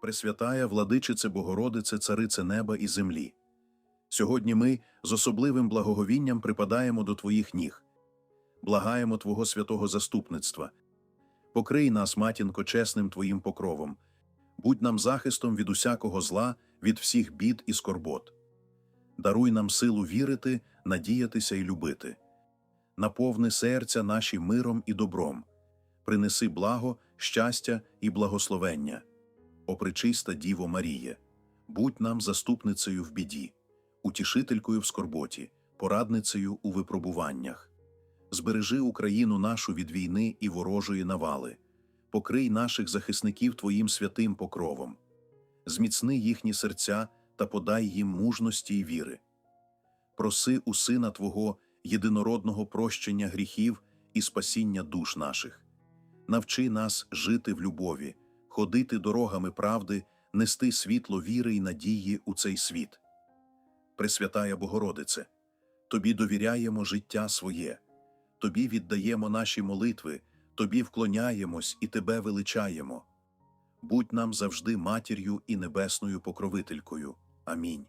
Пресвятая владичице Богородице, царице неба і землі. Сьогодні ми з особливим благоговінням припадаємо до Твоїх ніг, благаємо Твого святого заступництва. Покрий нас, матінко, чесним Твоїм покровом, будь нам захистом від усякого зла, від всіх бід і скорбот. Даруй нам силу вірити, надіятися і любити. Наповни серця наші миром і добром, принеси благо, щастя і благословення. О пречиста Діво Маріє, будь нам заступницею в біді, утішителькою в скорботі, порадницею у випробуваннях. Збережи Україну нашу від війни і ворожої навали, покрий наших захисників Твоїм святим покровом, зміцни їхні серця та подай їм мужності й віри. Проси у Сина Твого єдинородного прощення гріхів і спасіння душ наших. Навчи нас жити в любові, ходити дорогами правди, нести світло віри й надії у цей світ. Пресвятая Богородице, Тобі довіряємо життя своє, Тобі віддаємо наші молитви, Тобі вклоняємось і Тебе величаємо. Будь нам завжди матір'ю і небесною покровителькою. Амінь.